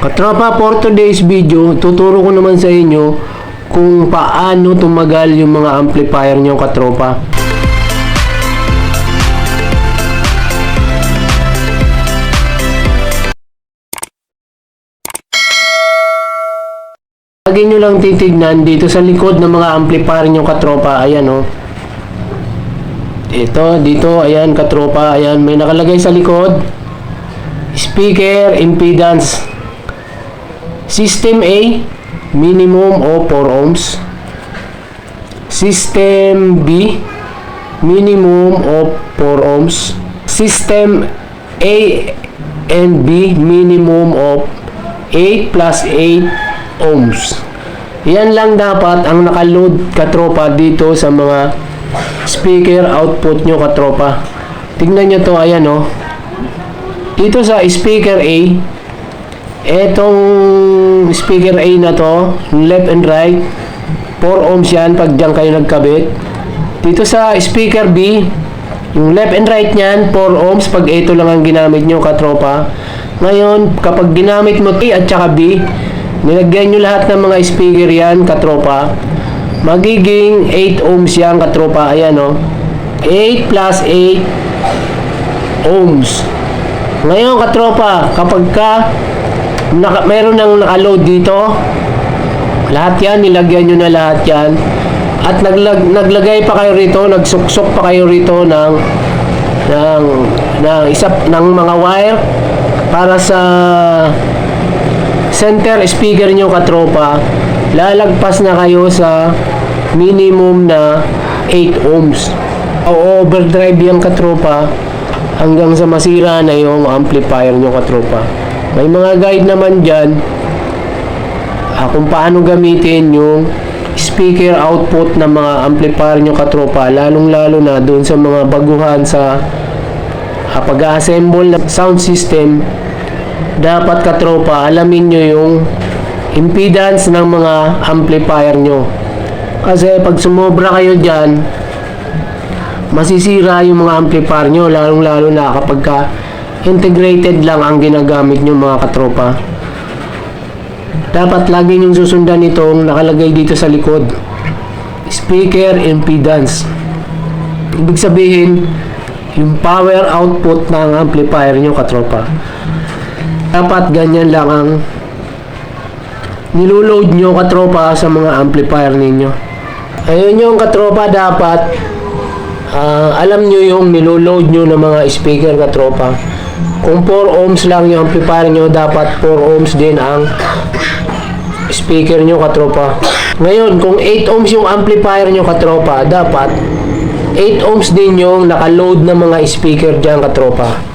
Katropa, for today's video, tuturo ko naman sa inyo kung paano tumagal yung mga amplifier nyo, katropa. Lagi nyo lang titignan dito sa likod ng mga amplifier nyo, katropa. Ayan, oh. Ito, dito, ayan, katropa. Ayan, may nakalagay sa likod. Speaker impedance. System A, minimum o 4 ohms. System B, minimum of 4 ohms. System A and B, minimum of 8 plus 8 ohms. Yan lang dapat ang nakaload katropa dito sa mga speaker output nyo katropa. Tingnan nyo to, ayan o. Dito sa speaker A, etong speaker A na to, left and right, 4 ohms yan pag dyan kayo nagkabit. Dito sa speaker B, yung left and right niyan, 4 ohms pag ito lang ang ginamit nyo katropa. Ngayon, kapag ginamit mo A at saka B, nilagyan nyo lahat ng mga speaker yan katropa. Magiging 8 ohms yan katropa. Ayan o. 8 plus 8 ohms. Ngayon katropa, kapag ka naka, mayroon nang nakaload dito, lahat yan, nilagyan nyo na lahat yan. At naglag, naglagay pa kayo rito, nagsuksok pa kayo rito ng ng ng isa ng mga wire para sa center speaker nyo katropa. Lalagpas na kayo sa minimum na 8 ohms. O overdrive yung katropa hanggang sa masira na yung amplifier nyo katropa may mga guide naman dyan ah, kung paano gamitin yung speaker output ng mga amplifier nyo katropa lalong lalo na doon sa mga baguhan sa ah, pag-assemble ng sound system. Dapat katropa alamin nyo yung impedance ng mga amplifier nyo. Kasi pag sumobra kayo dyan masisira yung mga amplifier nyo lalong lalo na kapag ka integrated lang ang ginagamit nyo mga katropa. Dapat lagi nyong susundan itong nakalagay dito sa likod. Speaker impedance. Ibig sabihin yung power output ng amplifier nyo katropa. Dapat ganyan lang ang niluload nyo katropa sa mga amplifier ninyo. Ayun yung katropa dapat ah, alam nyo yung niluload nyo ng mga speaker katropa kung 4 ohms lang yung amplifier nyo dapat 4 ohms din ang speaker nyo katropa. Ngayon kung 8 ohms yung amplifier nyo katropa dapat 8 ohms din yung nakaload ng mga speaker dyan katropa